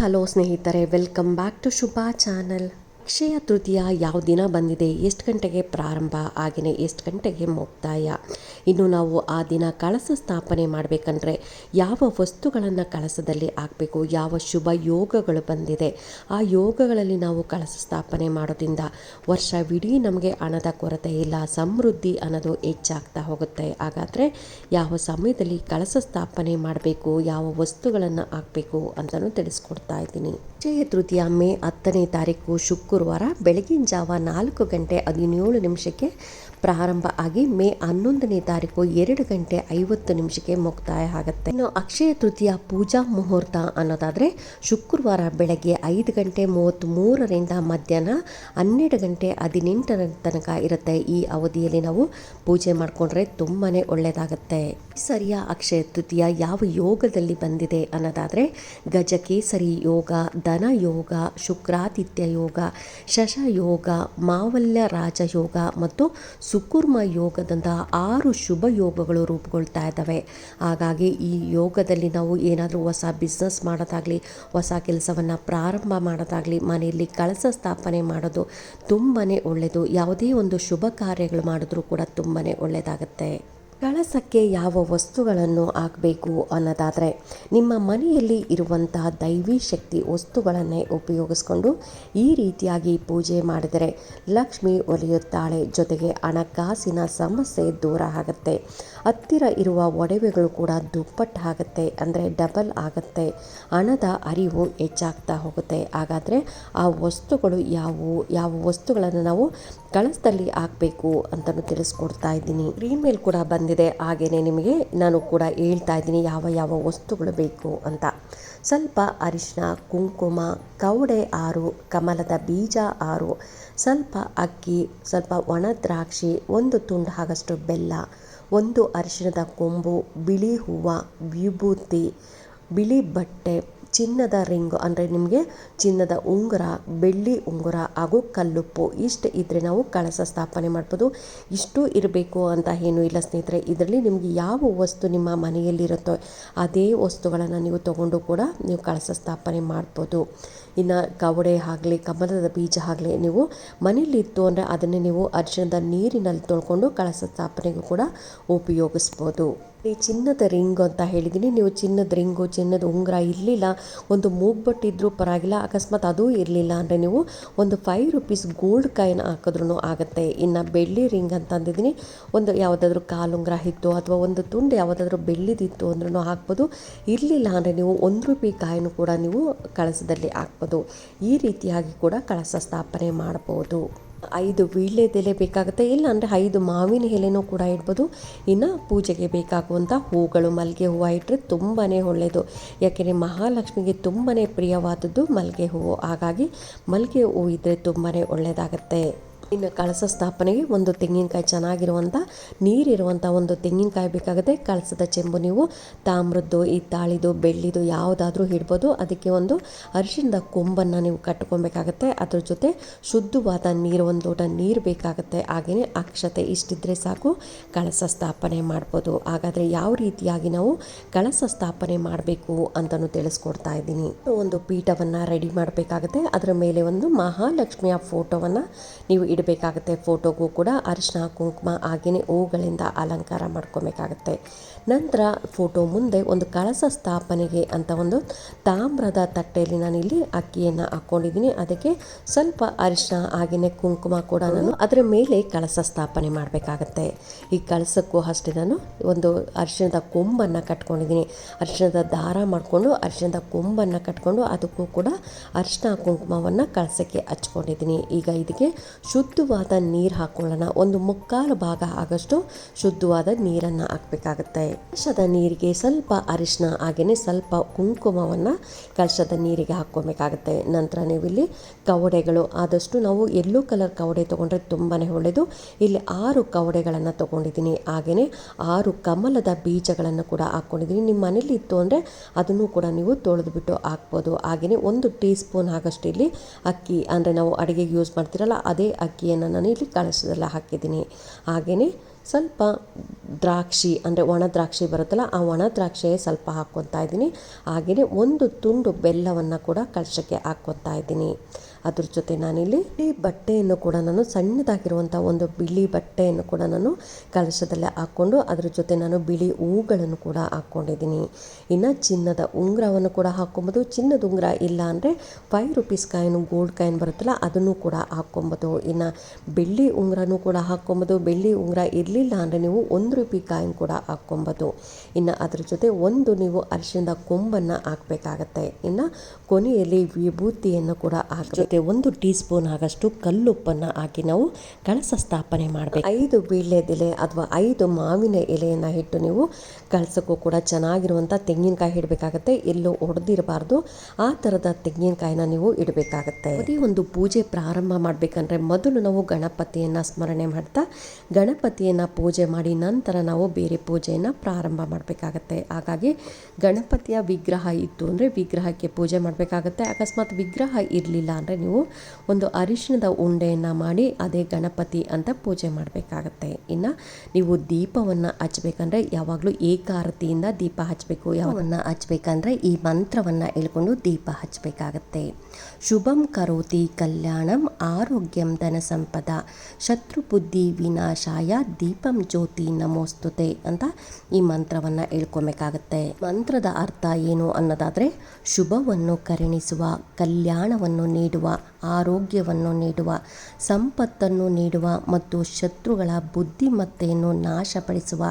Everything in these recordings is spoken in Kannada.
ಹಲೋ ಸ್ನೇಹಿತರೆ welcome back to Shubha channel Akshaya Tritiya ಯಾವ ದಿನ ಬಂದಿದೆ? ಎಷ್ಟು ಗಂಟೆಗೆ ಪ್ರಾರಂಭ ಆಗಿನೇ ಎಷ್ಟು ಗಂಟೆಗೆ ಮುಕ್ತಾಯ? ಇನ್ನು ನಾವು ಆ ದಿನ ಕಳಸ ಸ್ಥಾಪನೆ ಮಾಡಬೇಕಂದ್ರೆ ಯಾವ ವಸ್ತುಗಳನ್ನು ಕಳಸದಲ್ಲಿ ಹಾಕಬೇಕು? ಯಾವ ಶುಭ ಯೋಗಗಳು ಬಂದಿದೆ? ಆ ಯೋಗಗಳಲ್ಲಿ ನಾವು ಕಳಸ ಸ್ಥಾಪನೆ ಮಾಡೋದ್ರಿಂದ ವರ್ಷವಿಡೀ ನಮಗೆ ಹಣದ ಕೊರತೆ ಇಲ್ಲ, ಸಮೃದ್ಧಿ ಅನ್ನೋದು ಹೆಚ್ಚಾಗ್ತಾ ಹೋಗುತ್ತೆ. ಹಾಗಾದರೆ ಯಾವ ಸಮಯದಲ್ಲಿ ಕಳಸ ಸ್ಥಾಪನೆ ಮಾಡಬೇಕು? ಯಾವ ವಸ್ತುಗಳನ್ನು ಹಾಕಬೇಕು ಅಂತಲೂ ತಿಳಿಸ್ಕೊಡ್ತಾ ಇದ್ದೀನಿ. ಅಕ್ಷಯ ತೃತೀಯ ಮೇ ಹತ್ತನೇ ತಾರೀಕು ಶುಕ್ರವಾರ ಬೆಳಗಿನ ಜಾವ ನಾಲ್ಕು ಗಂಟೆ ಹದಿನೇಳು ನಿಮಿಷಕ್ಕೆ ಪ್ರಾರಂಭ ಆಗಿ ಮೇ ಹನ್ನೊಂದನೇ ತಾರೀಕು ಎರಡು ಗಂಟೆ ಐವತ್ತು ನಿಮಿಷಕ್ಕೆ ಮುಕ್ತಾಯ ಆಗುತ್ತೆ. ಇನ್ನು ಅಕ್ಷಯ ತೃತೀಯ ಪೂಜಾ ಮುಹೂರ್ತ ಅನ್ನೋದಾದರೆ ಶುಕ್ರವಾರ ಬೆಳಗ್ಗೆ ಐದು ಗಂಟೆ ಮೂವತ್ತ್ ಮೂರರಿಂದ ಮಧ್ಯಾಹ್ನ ಹನ್ನೆರಡು ಗಂಟೆ ಹದಿನೆಂಟರ ತನಕ ಇರುತ್ತೆ. ಈ ಅವಧಿಯಲ್ಲಿ ನಾವು ಪೂಜೆ ಮಾಡಿಕೊಂಡ್ರೆ ತುಂಬಾ ಒಳ್ಳೆಯದಾಗುತ್ತೆ ಸರಿಯ ಅಕ್ಷಯ ತೃತೀಯ ಯಾವ ಯೋಗದಲ್ಲಿ ಬಂದಿದೆ ಅನ್ನೋದಾದರೆ ಗಜಕೇಸರಿ ಯೋಗ ಧನ ಯೋಗ ಶುಕ್ರಾತಿಥ್ಯ ಯೋಗ ಶಶ ಯೋಗ ಮಾವಲ್ಯ ರಾಜಯೋಗ ಮತ್ತು ಸುಕುರ್ಮ ಯೋಗದಂತಹ ಆರು ಶುಭ ಯೋಗಗಳು ರೂಪುಗೊಳ್ತಾ ಇದ್ದಾವೆ. ಹಾಗಾಗಿ ಈ ಯೋಗದಲ್ಲಿ ನಾವು ಏನಾದರೂ ಹೊಸ ಬಿಸ್ನೆಸ್ ಮಾಡೋದಾಗಲಿ, ಹೊಸ ಕೆಲಸವನ್ನು ಪ್ರಾರಂಭ ಮಾಡೋದಾಗಲಿ, ಮನೆಯಲ್ಲಿ ಕಳಸ ಸ್ಥಾಪನೆ ಮಾಡೋದು ತುಂಬಾ ಒಳ್ಳೆಯದು ಯಾವುದೇ ಒಂದು ಶುಭ ಕಾರ್ಯಗಳು ಮಾಡಿದ್ರೂ ಕೂಡ ತುಂಬಾ ಒಳ್ಳೆಯದಾಗತ್ತೆ ಕಳಸಕ್ಕೆ ಯಾವ ವಸ್ತುಗಳನ್ನು ಹಾಕಬೇಕು ಅನ್ನೋದಾದರೆ ನಿಮ್ಮ ಮನೆಯಲ್ಲಿ ಇರುವಂತಹ ದೈವಿ ಶಕ್ತಿ ವಸ್ತುಗಳನ್ನೇ ಉಪಯೋಗಿಸ್ಕೊಂಡು ಈ ರೀತಿಯಾಗಿ ಪೂಜೆ ಮಾಡಿದರೆ ಲಕ್ಷ್ಮಿ ಒಲಿಯುತ್ತಾಳೆ ಜೊತೆಗೆ ಹಣಕಾಸಿನ ಸಮಸ್ಯೆ ದೂರ ಆಗುತ್ತೆ. ಹತ್ತಿರ ಇರುವ ಒಡವೆಗಳು ಕೂಡ ದುಪ್ಪಟ್ಟು ಆಗುತ್ತೆ ಅಂದರೆ ಡಬಲ್ ಆಗುತ್ತೆ. ಹಣದ ಅರಿವು ಹೆಚ್ಚಾಗ್ತಾ ಹೋಗುತ್ತೆ. ಹಾಗಾದರೆ ಆ ವಸ್ತುಗಳು ಯಾವುವು? ಯಾವ ವಸ್ತುಗಳನ್ನು ನಾವು ಕಳಸದಲ್ಲಿ ಹಾಕಬೇಕು ಅಂತಲೂ ತಿಳಿಸ್ಕೊಡ್ತಾ ಇದ್ದೀನಿ. ಸ್ಕ್ರೀನ್ ಕೂಡ ಕೂಡ ಬಂದಿದೆ. ಹಾಗೆಯೇ ನಿಮಗೆ ನಾನು ಕೂಡ ಹೇಳ್ತಾ ಇದ್ದೀನಿ, ಯಾವ ಯಾವ ವಸ್ತುಗಳು ಬೇಕು ಅಂತ. ಸ್ವಲ್ಪ ಅರಿಶಿನ ಕುಂಕುಮ, ಕವಡೆ ಆರು, ಕಮಲದ ಬೀಜ ಆರು, ಸ್ವಲ್ಪ ಅಕ್ಕಿ, ಸ್ವಲ್ಪ ಒಣ ದ್ರಾಕ್ಷಿ, ಒಂದು ತುಂಡು ಆಗಷ್ಟು ಬೆಲ್ಲ, ಒಂದು ಅರಿಶಿಣದ ಕೊಂಬು, ಬಿಳಿ ಹೂವು, ವಿಭೂತಿ, ಬಿಳಿ ಬಟ್ಟೆ ಚಿನ್ನದ ರಿಂಗ್ ಅಂದರೆ ನಿಮಗೆ ಚಿನ್ನದ ಉಂಗುರ, ಬೆಳ್ಳಿ ಉಂಗುರ ಹಾಗೂ ಕಲ್ಲುಪ್ಪು ಇಷ್ಟು ಇದ್ದರೆ ನಾವು ಕಳಸ ಸ್ಥಾಪನೆ ಮಾಡ್ಬೋದು. ಇಷ್ಟು ಇರಬೇಕು ಅಂತ ಏನೂ ಇಲ್ಲ ಸ್ನೇಹಿತರೆ. ಇದರಲ್ಲಿ ನಿಮಗೆ ಯಾವ ವಸ್ತು ನಿಮ್ಮ ಮನೆಯಲ್ಲಿರುತ್ತೋ ಅದೇ ವಸ್ತುಗಳನ್ನು ನೀವು ತಗೊಂಡು ಕೂಡ ನೀವು ಕಳಸ ಸ್ಥಾಪನೆ ಮಾಡ್ಬೋದು. ಇನ್ನು ಕವಡೆ ಆಗಲಿ, ಕಮಲದ ಬೀಜ ಆಗಲಿ ನೀವು ಮನೇಲಿತ್ತು ಅಂದರೆ ಅದನ್ನೇ ನೀವು ಅರಿಶಿಣದ ನೀರಿನಲ್ಲಿ ತೊಳ್ಕೊಂಡು ಕಳಸ ಸ್ಥಾಪನೆಗೂ ಕೂಡ ಉಪಯೋಗಿಸ್ಬೋದು. ಈ ಚಿನ್ನದ ರಿಂಗ್ ಅಂತ ಹೇಳಿದ್ದೀನಿ ನೀವು ಚಿನ್ನದ ರಿಂಗು, ಚಿನ್ನದ ಉಂಗುರ ಇರಲಿಲ್ಲ, ಒಂದು ಮೂಗ್ಬಟ್ ಇದ್ದರೂ ಪರವಾಗಿಲ್ಲ, ಅಕಸ್ಮಾತ್ ಅದೂ ಇರಲಿಲ್ಲ ಅಂದರೆ ನೀವು ಒಂದು ಫೈವ್ ರುಪೀಸ್ ಗೋಲ್ಡ್ ಕಾಯಿನ್ ಹಾಕಿದ್ರೂ ಆಗುತ್ತೆ. ಇನ್ನು ಬೆಳ್ಳಿ ರಿಂಗ್ ಅಂತ ಅಂದಿದ್ದೀನಿ ಒಂದು ಯಾವುದಾದ್ರೂ ಕಾಲುಂಗುರ ಇತ್ತು ಅಥವಾ ಒಂದು ತುಂಡು ಯಾವುದಾದ್ರೂ ಬೆಳ್ಳಿದಿತ್ತು ಅಂದ್ರೂ ಹಾಕ್ಬೋದು. ಇರಲಿಲ್ಲ ಅಂದರೆ ನೀವು ಒಂದು ರೂಪಾಯಿ ಕಾಯಿನೂ ಕೂಡ ನೀವು ಕಳಸದಲ್ಲಿ ಹಾಕ್ಬೋದು. ಈ ರೀತಿಯಾಗಿ ಕೂಡ ಕಳಸ ಸ್ಥಾಪನೆ ಮಾಡ್ಬೋದು. ಐದು ವೀಳ್ಯದೆಲೆ ಬೇಕಾಗುತ್ತೆ. ಇಲ್ಲ ಅಂದರೆ ಐದು ಮಾವಿನ ಎಲೆನೂ ಕೂಡ ಇಡ್ಬೋದು. ಇನ್ನು ಪೂಜೆಗೆ ಬೇಕಾಗುವಂಥ ಹೂಗಳು ಮಲ್ಲಿಗೆ ಹೂವು ಇಟ್ಟರೆ ತುಂಬಾ ಒಳ್ಳೆಯದು ಯಾಕೆಂದರೆ ಮಹಾಲಕ್ಷ್ಮಿಗೆ ತುಂಬಾ ಪ್ರಿಯವಾದದ್ದು ಮಲ್ಲಿಗೆ ಹೂವು. ಹಾಗಾಗಿ ಮಲ್ಲಿಗೆ ಹೂವು ಇದ್ದರೆ ತುಂಬಾ ಒಳ್ಳೆಯದಾಗತ್ತೆ ಇನ್ನು ಕಳಸ ಸ್ಥಾಪನೆಗೆ ಒಂದು ತೆಂಗಿನಕಾಯಿ ಚೆನ್ನಾಗಿರುವಂಥ, ನೀರಿರುವಂಥ ಒಂದು ತೆಂಗಿನಕಾಯಿ ಬೇಕಾಗುತ್ತೆ. ಕಳಸದ ಚೆಂಬು ನೀವು ತಾಮ್ರದ್ದು ಹಿತ್ತಾಳಿದು ಬೆಳ್ಳಿದು ಯಾವುದಾದ್ರೂ ಇಡ್ಬೋದು. ಅದಕ್ಕೆ ಒಂದು ಅರಿಶಿಣದ ಕೊಂಬನ್ನು ನೀವು ಕಟ್ಕೊಬೇಕಾಗತ್ತೆ. ಅದ್ರ ಜೊತೆ ಶುದ್ಧವಾದ ನೀರು, ಒಂದು ಲೋಟ ನೀರು ಬೇಕಾಗುತ್ತೆ. ಹಾಗೆಯೇ ಅಕ್ಷತೆ ಇಷ್ಟಿದ್ರೆ ಸಾಕು, ಕಳಸ ಸ್ಥಾಪನೆ ಮಾಡ್ಬೋದು. ಹಾಗಾದರೆ ಯಾವ ರೀತಿಯಾಗಿ ನಾವು ಕಳಸ ಸ್ಥಾಪನೆ ಮಾಡಬೇಕು ಅಂತಲೂ ತಿಳಿಸ್ಕೊಡ್ತಾ ಇದ್ದೀನಿ. ಒಂದು ಪೀಠವನ್ನು ರೆಡಿ ಮಾಡಬೇಕಾಗುತ್ತೆ. ಅದರ ಮೇಲೆ ಒಂದು ಮಹಾಲಕ್ಷ್ಮಿಯ ಫೋಟೋವನ್ನು ನೀವು ಇಡಬೇಕಾಗುತ್ತೆ. ಫೋಟೋಗೂ ಕೂಡ ಅರಿಶಿನ, ಕುಂಕುಮ ಹಾಗೆಯೇ ಹೂಗಳಿಂದ ಅಲಂಕಾರ ಮಾಡ್ಕೋಬೇಕಾಗತ್ತೆ. ನಂತರ ಫೋಟೋ ಮುಂದೆ ಒಂದು ಕಳಸ ಸ್ಥಾಪನೆಗೆ ಅಂತ ಒಂದು ತಾಮ್ರದ ತಟ್ಟೆಯಲ್ಲಿ ನಾನಿಲ್ಲಿ ಅಕ್ಕಿಯನ್ನು ಹಾಕ್ಕೊಂಡಿದ್ದೀನಿ ಅದಕ್ಕೆ ಸ್ವಲ್ಪ ಅರಿಶಿನ ಹಾಗೆಯೇ ಕುಂಕುಮ ಕೂಡ ನಾನು ಅದರ ಮೇಲೆ ಕಳಸ ಸ್ಥಾಪನೆ ಮಾಡಬೇಕಾಗತ್ತೆ. ಈ ಕಳಸಕ್ಕೂ ಅಷ್ಟೇ ನಾನು ಒಂದು ಅರಿಶಿಣದ ಕೊಂಬನ್ನು ಕಟ್ಕೊಂಡಿದ್ದೀನಿ. ಅರಿಶಿಣದ ದಾರ ಮಾಡಿಕೊಂಡು ಅರಿಶಿಣದ ಕೊಂಬನ್ನು ಕಟ್ಕೊಂಡು ಅದಕ್ಕೂ ಕೂಡ ಅರಿಶಿನ ಕುಂಕುಮವನ್ನು ಕಳಸಕ್ಕೆ ಹಚ್ಕೊಂಡಿದ್ದೀನಿ. ಈಗ ಇದಕ್ಕೆ ಶುದ್ಧವಾದ ನೀರು ಹಾಕ್ಕೊಳ್ಳೋಣ ಒಂದು ಮುಕ್ಕಾಲು ಭಾಗ ಆಗಷ್ಟು ಶುದ್ಧವಾದ ನೀರನ್ನು ಹಾಕಬೇಕಾಗುತ್ತೆ. ಕಲಶದ ನೀರಿಗೆ ಸ್ವಲ್ಪ ಅರಿಶಿನ ಹಾಗೆಯೇ ಸ್ವಲ್ಪ ಕುಂಕುಮವನ್ನು ಕಲಶದ ನೀರಿಗೆ ಹಾಕ್ಕೊಬೇಕಾಗುತ್ತೆ. ನಂತರ ನೀವು ಇಲ್ಲಿ ಕವಡೆಗಳು. ಆದಷ್ಟು ನಾವು ಎಲ್ಲೋ ಕಲರ್ ಕವಡೆ ತೊಗೊಂಡ್ರೆ ತುಂಬಾ ಒಳ್ಳೆಯದು ಇಲ್ಲಿ ಆರು ಕವಡೆಗಳನ್ನು ತೊಗೊಂಡಿದ್ದೀನಿ. ಹಾಗೆಯೇ ಆರು ಕಮಲದ ಬೀಜಗಳನ್ನು ಕೂಡ ಹಾಕ್ಕೊಂಡಿದ್ದೀನಿ. ನಿಮ್ಮ ಮನೇಲಿ ಇತ್ತು ಅಂದರೆ ಅದನ್ನು ಕೂಡ ನೀವು ತೊಳೆದುಬಿಟ್ಟು ಹಾಕ್ಬೋದು. ಹಾಗೆಯೇ ಒಂದು ಟೀ ಸ್ಪೂನ್ ಆಗಷ್ಟು ಇಲ್ಲಿ ಅಕ್ಕಿ ಅಂದರೆ ನಾವು ಅಡುಗೆಗೆ ಯೂಸ್ ಮಾಡ್ತಿರಲ್ಲ, ಅದೇ ಅಕ್ಕಿಯನ್ನು ನಾನು ಇಲ್ಲಿ ಕಳಿಸೋದೆಲ್ಲ ಹಾಕಿದ್ದೀನಿ. ಹಾಗೆಯೇ ಸ್ವಲ್ಪ ದ್ರಾಕ್ಷಿ, ಅಂದರೆ ಒಣ ದ್ರಾಕ್ಷಿ ಬರುತ್ತಲ್ಲ, ಆ ಒಣ ದ್ರಾಕ್ಷಿ ಸ್ವಲ್ಪ ಹಾಕ್ಕೊತಾ ಇದ್ದೀನಿ. ಹಾಗೆಯೇ ಒಂದು ತುಂಡು ಬೆಲ್ಲವನ್ನು ಕೂಡ ಕಲಶಕ್ಕೆ ಹಾಕ್ಕೊತಾ ಇದ್ದೀನಿ. ಅದ್ರ ಜೊತೆ ನಾನಿಲ್ಲಿ ಈ ಬಟ್ಟೆಯನ್ನು ಕೂಡ ನಾನು ಸಣ್ಣದಾಗಿರುವಂಥ ಒಂದು ಬಿಳಿ ಬಟ್ಟೆಯನ್ನು ಕೂಡ ನಾನು ಕಲಶದಲ್ಲೇ ಹಾಕ್ಕೊಂಡು ಅದ್ರ ಜೊತೆ ನಾನು ಬಿಳಿ ಹೂಗಳನ್ನು ಕೂಡ ಹಾಕ್ಕೊಂಡಿದ್ದೀನಿ. ಇನ್ನು ಚಿನ್ನದ ಉಂಗುರವನ್ನು ಕೂಡ ಹಾಕ್ಕೊಬೋದು. ಚಿನ್ನದ ಉಂಗುರ ಇಲ್ಲ ಅಂದರೆ five rupees coin gold coin ಬರುತ್ತಲ್ಲ, ಅದನ್ನು ಕೂಡ ಹಾಕ್ಕೊಬೋದು. ಇನ್ನು ಬೆಳ್ಳಿ ಉಂಗುರನೂ ಕೂಡ ಹಾಕ್ಕೊಬೋದು. ಬೆಳ್ಳಿ ಉಂಗುರ ಇರಲಿಲ್ಲ ಅಂದರೆ ನೀವು ಒಂದು ರೂಪಾಯಿ ಕಾಯಿನ್ ಕೂಡ ಹಾಕ್ಕೊಬೋದು. ಇನ್ನು ಅದ್ರ ಜೊತೆ ಒಂದು ನೀವು ಅರಿಶಿಣದ ಕೊಂಬನ್ನು ಹಾಕಬೇಕಾಗತ್ತೆ. ಇನ್ನು ಕೊನೆಯಲ್ಲಿ ವಿಭೂತಿಯನ್ನು ಕೂಡ ಹಾಕಿ ಜೊತೆ ಒಂದು ಟೀ ಸ್ಪೂನ್ ಆಗಷ್ಟು ಕಲ್ಲುಪ್ಪನ್ನು ಹಾಕಿ ನಾವು ಕಳಸ ಸ್ಥಾಪನೆ ಮಾಡಬೇಕು. ಐದು ಬೀಳ್ಳೆದೆಲೆ ಅಥವಾ ಐದು ಮಾವಿನ ಎಲೆಯನ್ನು ಇಟ್ಟು ನೀವು ಕಳಸಕ್ಕೂ ಕೂಡ ಚೆನ್ನಾಗಿರುವಂಥ ತೆಂಗಿನಕಾಯಿ ಇಡಬೇಕಾಗತ್ತೆ. ಎಲ್ಲೂ ಒಡೆದಿರಬಾರ್ದು. ಆ ಥರದ ತೆಂಗಿನಕಾಯಿನ ನೀವು ಇಡಬೇಕಾಗತ್ತೆ. ಅದೇ ಒಂದು ಪೂಜೆ ಪ್ರಾರಂಭ ಮಾಡಬೇಕಂದ್ರೆ ಮೊದಲು ನಾವು ಗಣಪತಿಯನ್ನು ಸ್ಮರಣೆ ಮಾಡ್ತಾ ಗಣಪತಿಯನ್ನು ಪೂಜೆ ಮಾಡಿ ನಂತರ ನಾವು ಬೇರೆ ಪೂಜೆಯನ್ನು ಪ್ರಾರಂಭ ಮಾಡಬೇಕಾಗತ್ತೆ. ಹಾಗಾಗಿ ಗಣಪತಿಯ ವಿಗ್ರಹ ಇತ್ತು ಅಂದರೆ ವಿಗ್ರಹಕ್ಕೆ ಪೂಜೆ ಮಾಡಬೇಕಾಗತ್ತೆ. ಅಕಸ್ಮಾತ್ ವಿಗ್ರಹ ಇರಲಿಲ್ಲ ಅಂದರೆ ನೀವು ಒಂದು ಅರಿಶಿಣದ ಉಂಡೆಯನ್ನು ಮಾಡಿ, ಅದೇ ಗಣಪತಿ ಅಂತ ಪೂಜೆ ಮಾಡಬೇಕಾಗತ್ತೆ. ಇನ್ನು ನೀವು ದೀಪವನ್ನು ಹಚ್ಬೇಕಂದ್ರೆ ಯಾವಾಗಲೂ ಏಕಾರತಿಯಿಂದ ದೀಪ ಹಚ್ಚಬೇಕು ಯಾವನ್ನ ಹಚ್ಬೇಕಂದ್ರೆ ಈ ಮಂತ್ರವನ್ನು ಹೇಳ್ಕೊಂಡು ದೀಪ ಹಚ್ಚಬೇಕಾಗತ್ತೆ ಶುಭಂ ಕರೋತಿ ಕಲ್ಯಾಣಂ ಆರೋಗ್ಯಂ ಧನ ಸಂಪದ. ಶತ್ರು ಬುದ್ಧಿ ವಿನಾಶಾಯ ದೀಪಂ ಜ್ಯೋತಿ ನಮೋಸ್ತುತೆ ಅಂತ ಈ ಮಂತ್ರವನ್ನು ಹೇಳ್ಕೊಬೇಕಾಗತ್ತೆ. ಮಂತ್ರದ ಅರ್ಥ ಏನು ಅನ್ನೋದಾದರೆ, ಶುಭವನ್ನು ಕರುಣಿಸುವ, ಕಲ್ಯಾಣವನ್ನು ನೀಡುವ ಆರೋಗ್ಯವನ್ನು ನೀಡುವ, ಸಂಪತ್ತನ್ನು ನೀಡುವ ಮತ್ತು ಶತ್ರುಗಳ ಬುದ್ಧಿಮತ್ತೆಯನ್ನು ನಾಶಪಡಿಸುವ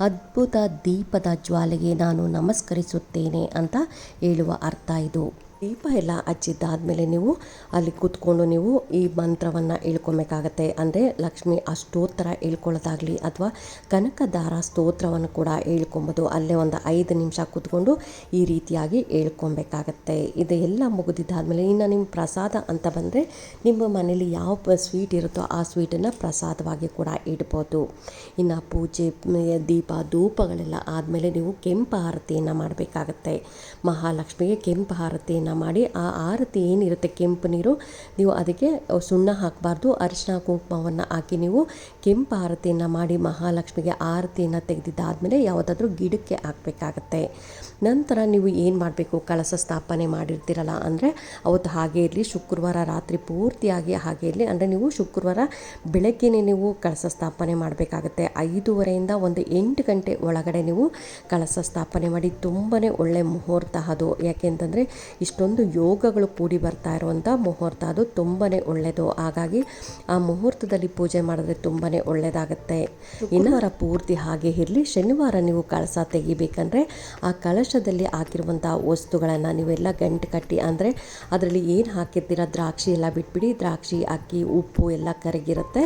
ಅದ್ಭುತ ದೀಪದ ಜ್ವಾಲೆಗೆ ನಾನು ನಮಸ್ಕರಿಸುತ್ತೇನೆ ಅಂತ ಹೇಳುವ ಅರ್ಥ ಇದು. ದೀಪ ಎಲ್ಲ ಹಚ್ಚಿದ್ದಾದಮೇಲೆ ನೀವು ಅಲ್ಲಿ ಕೂತ್ಕೊಂಡು ನೀವು ಈ ಮಂತ್ರವನ್ನು ಹೇಳ್ಕೊಬೇಕಾಗತ್ತೆ. ಅಂದರೆ ಲಕ್ಷ್ಮಿ ಅಷ್ಟೋತ್ತರ ಹೇಳ್ಕೊಳ್ಳೋದಾಗಲಿ ಅಥವಾ ಕನಕದಾರ ಸ್ತೋತ್ರವನ್ನು ಕೂಡ ಹೇಳ್ಕೊಬೋದು. ಅಲ್ಲೇ ಒಂದು ಐದು ನಿಮಿಷ ಕೂತ್ಕೊಂಡು ಈ ರೀತಿಯಾಗಿ ಹೇಳ್ಕೊಬೇಕಾಗತ್ತೆ. ಇದು ಎಲ್ಲ ಮುಗಿದಿದ್ದಾದಮೇಲೆ ಇನ್ನು ನಿಮ್ಮ ಪ್ರಸಾದ ಅಂತ ಬಂದರೆ ನಿಮ್ಮ ಮನೇಲಿ ಯಾವ ಸ್ವೀಟ್ ಇರುತ್ತೋ ಆ ಸ್ವೀಟನ್ನು ಪ್ರಸಾದವಾಗಿ ಕೂಡ ಇಡ್ಬೋದು. ಇನ್ನು ಪೂಜೆ, ದೀಪ, ಧೂಪಗಳೆಲ್ಲ ಆದಮೇಲೆ ನೀವು ಕೆಂಪು ಆರತಿಯನ್ನು ಮಾಡಬೇಕಾಗತ್ತೆ. ಮಹಾಲಕ್ಷ್ಮಿಗೆ ಕೆಂಪು ಆರತಿಯನ್ನು ಮಾಡಿ, ಆ ಆರತಿ ಏನಿರುತ್ತೆ ಕೆಂಪು ನೀರು, ನೀವು ಅದಕ್ಕೆ ಸುಣ್ಣ ಹಾಕಬಾರ್ದು. ಅರಿಶಿನ ಕುಂಕುಮವನ್ನು ಹಾಕಿ ನೀವು ಕೆಂಪು ಆರತಿಯನ್ನು ಮಾಡಿ, ಮಹಾಲಕ್ಷ್ಮಿಗೆ ಆರತಿಯನ್ನು ತೆಗೆದಿದ್ದಾದಮೇಲೆ ಯಾವುದಾದ್ರೂ ಗಿಡಕ್ಕೆ ಹಾಕಬೇಕಾಗತ್ತೆ. ನಂತರ ನೀವು ಏನು ಮಾಡಬೇಕು? ಕಳಸ ಸ್ಥಾಪನೆ ಮಾಡಿರ್ತೀರಲ್ಲ, ಅಂದರೆ ಅವತ್ತು ಹಾಗೆ ಇರಲಿ, ಶುಕ್ರವಾರ ರಾತ್ರಿ ಪೂರ್ತಿಯಾಗಿ ಹಾಗೆ ಇರಲಿ, ಅಂದರೆ ನೀವು ಶುಕ್ರವಾರ ಬೆಳಗ್ಗೆನೇ ನೀವು ಕಳಸ ಸ್ಥಾಪನೆ ಮಾಡಬೇಕಾಗತ್ತೆ. ಐದೂವರೆಯಿಂದ ಒಂದು ಎಂಟು ಗಂಟೆ ಒಳಗಡೆ ನೀವು ಕಳಸ ಸ್ಥಾಪನೆ ಮಾಡಿ ತುಂಬಾ ಒಳ್ಳೆ ಮುಹೂರ್ತ ಅದು. ಯಾಕೆಂತಂದರೆ ಇಷ್ಟೊಂದು ಯೋಗಗಳು ಕೂಡಿ ಬರ್ತಾ ಇರುವಂಥ ಮುಹೂರ್ತ. ಅದು ತುಂಬಾ ಒಳ್ಳೆಯದು. ಹಾಗಾಗಿ ಆ ಮುಹೂರ್ತದಲ್ಲಿ ಪೂಜೆ ಮಾಡಿದ್ರೆ ತುಂಬಾ ಒಳ್ಳೆಯದಾಗತ್ತೆ. ಇನ್ನವರ ಪೂರ್ತಿ ಹಾಗೆ ಇರಲಿ. ಶನಿವಾರ ನೀವು ಕಳಸ ತೆಗಿಬೇಕಂದ್ರೆ ಆ ಕಳಶದಲ್ಲಿ ಹಾಕಿರುವಂಥ ವಸ್ತುಗಳನ್ನು ನೀವೆಲ್ಲ ಗಂಟು ಕಟ್ಟಿ, ಅಂದರೆ ಅದರಲ್ಲಿ ಏನು ಹಾಕಿರ್ತೀರ? ದ್ರಾಕ್ಷಿ ಎಲ್ಲ ಬಿಟ್ಬಿಡಿ. ದ್ರಾಕ್ಷಿ, ಅಕ್ಕಿ, ಉಪ್ಪು ಎಲ್ಲ ಕರಗಿರುತ್ತೆ.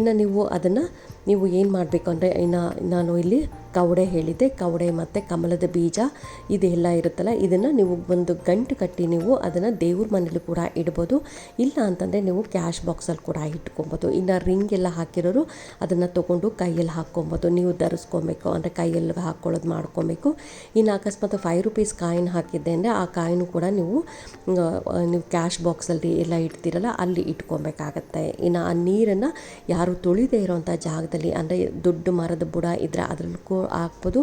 ಇನ್ನು ನೀವು ಅದನ್ನು, ನೀವು ಏನು ಮಾಡಬೇಕು ಅಂದರೆ ಇನ್ನು ನಾನು ಇಲ್ಲಿ ಕವಡೆ ಹೇಳಿದ್ದೆ, ಕವಡೆ ಮತ್ತು ಕಮಲದ ಬೀಜ ಇದೆಲ್ಲ ಇರುತ್ತಲ್ಲ, ಇದನ್ನು ನೀವು ಒಂದು ಗಂಟು ಕಟ್ಟಿ ನೀವು ಅದನ್ನು ದೇವ್ರ ಮನೇಲಿ ಕೂಡ ಇಡ್ಬೋದು. ಇಲ್ಲ ಅಂತಂದರೆ ನೀವು ಕ್ಯಾಶ್ ಬಾಕ್ಸಲ್ಲಿ ಕೂಡ ಇಟ್ಕೊಬೋದು. ಇನ್ನು ರಿಂಗ್ ಎಲ್ಲ ಹಾಕಿರೋರು ಅದನ್ನು ತೊಗೊಂಡು ಕೈಯಲ್ಲಿ ಹಾಕ್ಕೊಬೋದು. ನೀವು ಧರಿಸ್ಕೊಬೇಕು, ಅಂದರೆ ಕೈಯಲ್ಲಿ ಹಾಕ್ಕೊಳ್ಳೋದು ಮಾಡ್ಕೊಬೇಕು. ಇನ್ನು ಅಕಸ್ಮಾತ್ ಫೈವ್ ರುಪೀಸ್ ಕಾಯಿನ್ ಹಾಕಿದ್ದೆ ಅಂದರೆ ಆ ಕಾಯಿನು ಕೂಡ ನೀವು ನೀವು ಕ್ಯಾಶ್ ಬಾಕ್ಸಲ್ಲಿ ಎಲ್ಲ ಇಡ್ತೀರಲ್ಲ, ಅಲ್ಲಿ ಇಟ್ಕೊಬೇಕಾಗತ್ತೆ. ಇನ್ನು ಆ ನೀರನ್ನು ಯಾರು ತುಳಿದೇ ಇರೋವಂಥ ಜಾಗದಲ್ಲಿ, ಅಂದರೆ ದೊಡ್ಡ ಮರದ ಬುಡ ಇದ್ದರೆ ಅದರಲ್ಲೂ ಹಾಕ್ಬೋದು.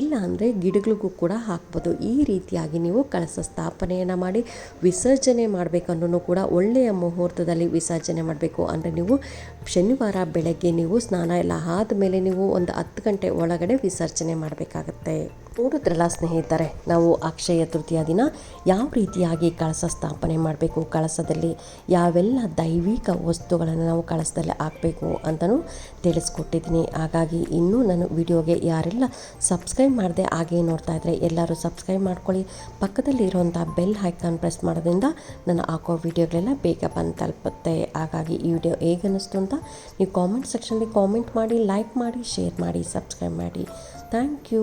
ಇಲ್ಲ ಅಂದರೆ ಗಿಡಗಳಿಗೂ ಕೂಡ ಹಾಕ್ಬೋದು. ಈ ರೀತಿಯಾಗಿ ನೀವು ಕಳಸ ಸ್ಥಾಪನೆಯನ್ನು ಮಾಡಿ, ವಿಸರ್ಜನೆ ಮಾಡಬೇಕನ್ನೂ ಕೂಡ ಒಳ್ಳೆಯ ಮುಹೂರ್ತದಲ್ಲಿ ವಿಸರ್ಜನೆ ಮಾಡಬೇಕು. ಅಂದರೆ ನೀವು ಶನಿವಾರ ಬೆಳಗ್ಗೆ ನೀವು ಸ್ನಾನ ಎಲ್ಲ ಆದಮೇಲೆ ನೀವು ಒಂದು ಹತ್ತು ಗಂಟೆ ಒಳಗಡೆ ವಿಸರ್ಜನೆ ಮಾಡಬೇಕಾಗತ್ತೆ. ನೋಡಿದ್ರಲ್ಲ ಸ್ನೇಹಿತರೆ, ನಾವು ಅಕ್ಷಯ ತೃತೀಯ ದಿನ ಯಾವ ರೀತಿಯಾಗಿ ಕಳಸ ಸ್ಥಾಪನೆ ಮಾಡಬೇಕು, ಕಳಸದಲ್ಲಿ ಯಾವೆಲ್ಲ ದೈವಿಕ ವಸ್ತುಗಳನ್ನು ನಾವು ಕಳಸದಲ್ಲಿ ಹಾಕಬೇಕು ಅಂತಲೂ ತಿಳಿಸ್ಕೊಟ್ಟಿದ್ದೀನಿ. ಹಾಗಾಗಿ ಇನ್ನೂ ನಾನು ವಿಡಿಯೋಗೆ ಯಾರೆಲ್ಲ ಸಬ್ಸ್ಕ್ರೈಬ್ ಮಾಡಿದೆ ಹಾಗೆ ನೋಡ್ತಾ ಇದ್ದರೆ ಎಲ್ಲರೂ ಸಬ್ಸ್ಕ್ರೈಬ್ ಮಾಡ್ಕೊಳ್ಳಿ. ಪಕ್ಕದಲ್ಲಿ ಇರುವಂಥ ಬೆಲ್ ಐಕಾನ್ ಪ್ರೆಸ್ ಮಾಡೋದ್ರಿಂದ ನಾನು ಹಾಕೋ ವಿಡಿಯೋಗಳೆಲ್ಲ ಬೇಗ ಬಂದು ತಲುಪುತ್ತೆ. ಹಾಗಾಗಿ ಈ ವಿಡಿಯೋ ಹೇಗೆ ಅನ್ನಿಸ್ತು ಅಂತ ನೀವು ಕಾಮೆಂಟ್ ಸೆಕ್ಷನಲ್ಲಿ ಕಾಮೆಂಟ್ ಮಾಡಿ, ಲೈಕ್ ಮಾಡಿ, ಶೇರ್ ಮಾಡಿ, ಸಬ್ಸ್ಕ್ರೈಬ್ ಮಾಡಿ. Thank you.